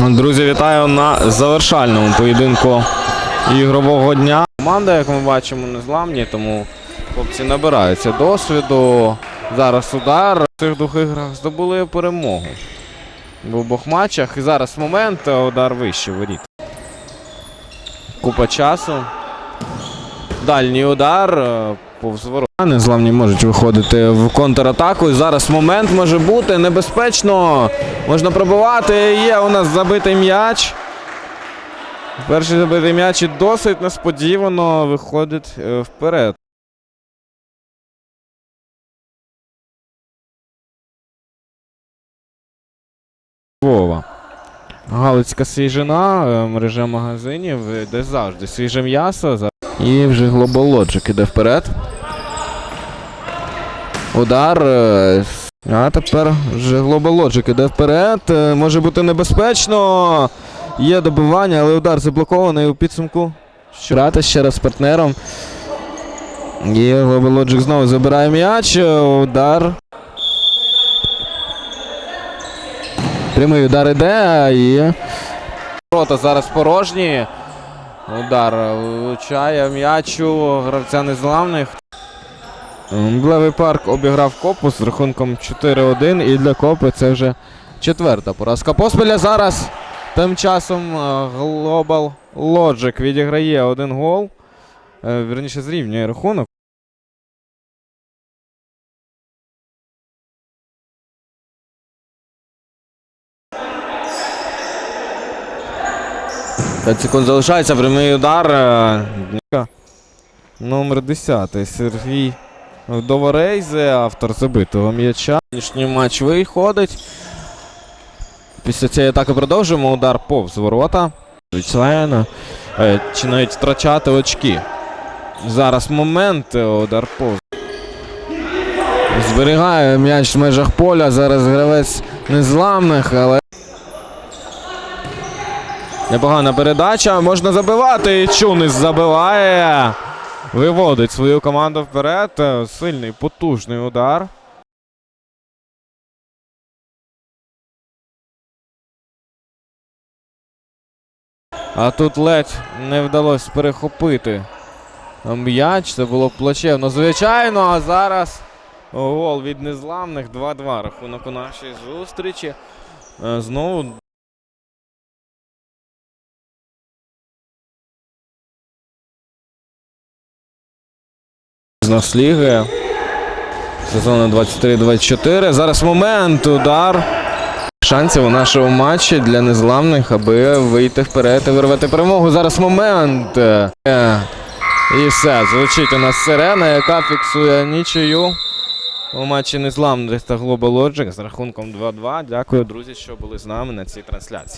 Друзі, вітаю на завершальному поєдинку ігрового дня. Команда, як ми бачимо, незламні, тому хлопці набираються досвіду. Зараз удар. В цих двох іграх здобули перемогу. В обох матчах. І зараз момент, удар вище воріт. Купа часу. Дальній удар. Повз ворота. Незламні можуть виходити в контратаку. Зараз момент може бути небезпечно. Можна пробивати. Є у нас забитий м'яч. Перший забитий м'яч і досить несподівано виходить е, вперед. Вова. Галицька свіжина, е, мережа магазинів, е, де завжди свіже м'ясо. І вже Global Logic іде вперед. Удар. е, А тепер вже Global Logic іде вперед. Е, Може бути небезпечно. Є добивання, але удар заблокований у підсумку. Грати ще раз з партнером. І Global Logic знову забирає м'яч. Е, Удар. Прямий удар іде і. Ворота зараз порожні. Удар влучає м'ячу гравця незламних. Блевий парк обіграв копу з рахунком 4-1. І для копи це вже четверта поразка поспіля. Зараз тим часом е, Global Logic відіграє один гол. Е, Вірніше зрівнює рахунок. П'ять секунд залишається. Прямий удар. е, Номер 10. Сергій Вдоворейзе, автор забитого м'яча. Нинішній матч виходить. Після цієї атаки продовжуємо. Удар повз ворота. Звичайно. Е, Чи навіть втрачати очки. Зараз момент. е, Удар повз. Зберігає м'яч в межах поля. Зараз гравець незламних, але. Непогана передача. Можна забивати. Чунис забиває. Виводить свою команду вперед. Сильний, потужний удар. А тут ледь не вдалося перехопити м'яч. Це було плачевно, звичайно. А зараз гол від незламних 2-2. Рахунок у нашій зустрічі. Е, Знову з Насліги. Сезону 23-24. Зараз момент, удар. Шансів у нашому матчі для незламних, аби вийти вперед і вирвати перемогу. Зараз момент. І все. Звучить у нас сирена, яка фіксує нічию у матчі незламних та Global Logic з рахунком 2-2. Дякую, друзі, що були з нами на цій трансляції.